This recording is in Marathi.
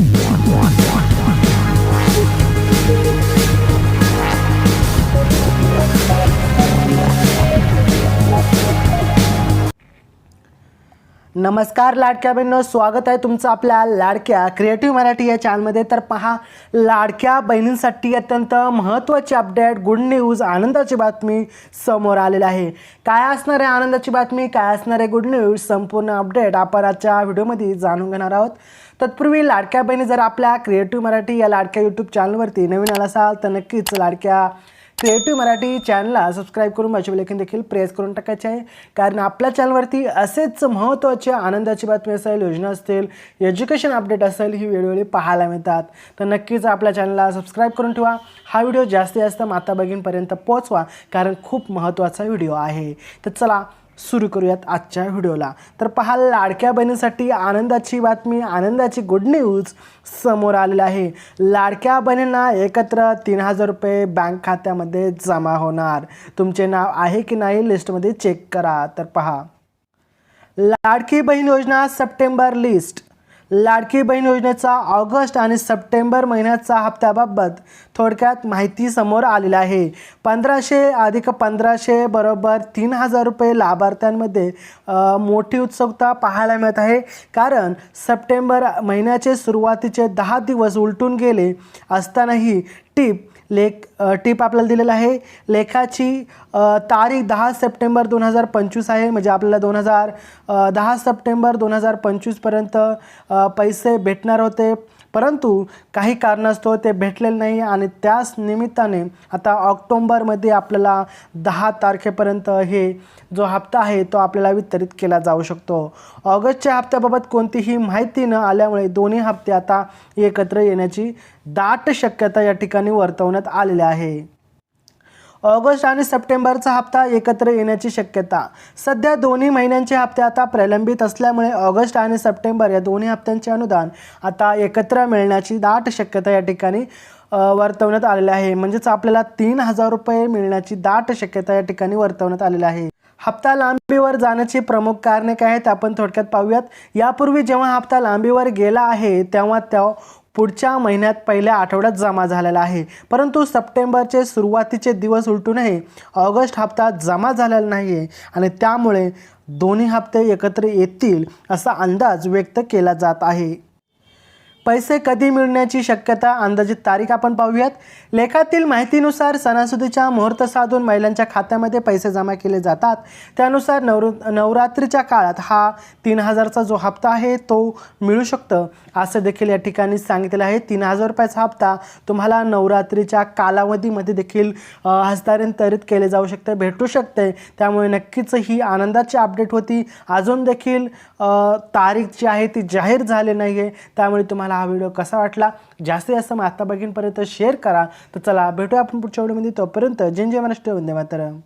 one, one. नमस्कार लाडक्या बहिणींनो. स्वागत आहे तुमचं आपल्या लाडक्या क्रिएटिव्ह मराठी या चॅनलमध्ये तर पहा लाडक्या बहिणींसाठी अत्यंत महत्त्वाची अपडेट गुड न्यूज आनंदाची बातमी समोर आलेली आहे. काय असणार आहे आनंदाची बातमी? काय असणार आहे गुड न्यूज संपूर्ण अपडेट आपण आजच्या व्हिडिओमध्ये जाणून घेणार आहोत. तत्पूर्वी लाडक्या बहिणी जर आपल्या क्रिएटिव्ह मराठी या लाडक्या यूट्यूब चॅनलवरती नवीन आला असाल तर नक्कीच लाडक्या क्रिएटिव्ह मराठी चॅनलला सबस्क्राईब करून माझे लेखन देखील प्रेस करून टाकायचे आहे. कारण आपल्या चॅनलवरती असेच महत्त्वाचे आनंदाची बातमी असेल योजना असतील एज्युकेशन अपडेट असेल ही वेळोवेळी पाहायला मिळतात. तर नक्कीच आपल्या चॅनलला सबस्क्राईब करून ठेवा. हा व्हिडिओ जास्तीत जास्त माता भगिनीपर्यंत पोचवा कारण खूप महत्त्वाचा व्हिडिओ आहे. तर चला सुरू करूयात आजच्या व्हिडिओला. तर पहा लाडक्या बहिणीसाठी आनंदाची बातमी आनंदाची गुड न्यूज समोर आलेलं आहे. लाडक्या बहिणींना एकत्र तीन हजार रुपये बँक खात्यामध्ये जमा होणार. तुमचे नाव आहे की नाही लिस्टमध्ये चेक करा. तर पहा लाडकी बहीण योजना सप्टेंबर लिस्ट लाडकी बहीण योजनेचा ऑगस्ट आणि सप्टेंबर महिन्याचा हप्त्याबाबत थोडक्यात माहिती समोर आलेली आहे. पंधराशे अधिक पंधराशे बरोबर तीन हजार रुपये लाभार्थ्यांमध्ये मोठी उत्सुकता पाहायला मिळत आहे. कारण सप्टेंबर महिन्याचे सुरुवातीचे दहा दिवस उलटून गेले असतानाही टीप लेख टिप टीप आपल्याला दिलेला आहे. लेखाची तारीख दहा सप्टेंबर दोन हजार पंचवीस आहे. म्हणजे आपल्याला दोन हजार दहा सप्टेंबर दोन हजार पंचवीसपर्यंत पैसे भेटणार होते. परंतु काही कारणास्तव ते भेटलेले नाही आणि त्याच निमित्ताने आता ऑक्टोंबरमध्ये आपल्याला दहा तारखेपर्यंत हे जो हप्ता आहे तो आपल्याला वितरित केला जाऊ शकतो. ऑगस्टच्या हप्त्याबाबत कोणतीही माहिती न आल्यामुळे दोन्ही हप्ते आता एकत्र येण्याची दाट शक्यता या ठिकाणी वर्तवण्यात आलेली आहे. ऑगस्ट आणि सप्टेंबरचा हप्ता एकत्र येण्याची शक्यता. सध्या दोन्ही महिन्यांचे हप्ते आता प्रलंबित असल्यामुळे ऑगस्ट आणि सप्टेंबर या दोन्ही हप्त्यांचे अनुदान आता एकत्र मिळण्याची दाट शक्यता या ठिकाणी वर्तवण्यात आलेली आहे. म्हणजेच आपल्याला तीन हजार रुपये मिळण्याची दाट शक्यता या ठिकाणी वर्तवण्यात आलेली आहे. हप्ता लांबीवर जाण्याची प्रमुख कारणे काय आहेत आपण थोडक्यात पाहूयात. यापूर्वी जेव्हा हप्ता लांबीवर गेला आहे तेव्हा त्या पुढच्या महिन्यात पहिल्या आठवड्यात जमा झालेला आहे. परंतु सप्टेंबरचे सुरुवातीचे दिवस उलटूनही ऑगस्ट हप्ता जमा झालेला नाही आहे आणि त्यामुळे दोन्ही हप्ते एकत्र येतील असा अंदाज व्यक्त केला जात आहे. पैसे कधी मिळण्याची शक्यता अंदाजित तारीख आपण पाहूयात. लेखातील माहितीनुसार सणासुदीच्या मुहूर्त साधून महिलांच्या खात्यामध्ये पैसे जमा केले जातात. त्यानुसार नवर नवरात्रीच्या काळात हा तीन हजारचा जो हप्ता आहे तो मिळू शकतं. असं देखील या ठिकाणी सांगितलेलं आहे. तीन हजार रुपयाचा हप्ता तुम्हाला नवरात्रीच्या कालावधीमध्ये देखील हस्तांतरित केले जाऊ शकते भेटू शकते. त्यामुळे नक्कीच ही आनंदाची अपडेट होती. अजून देखील तारीख जी आहे ती जाहीर झाली नाही आहे त्यामुळे तुम्हाला हा व्हिडिओ कसा वाटला? जास्तीत जास्त माता बघीनपर्यंत शेअर करा. तर चला भेटूया आपण पुढच्या व्हिडिओमध्ये. तोपर्यंत जय जय महाराष्ट्र वंदे मातरम.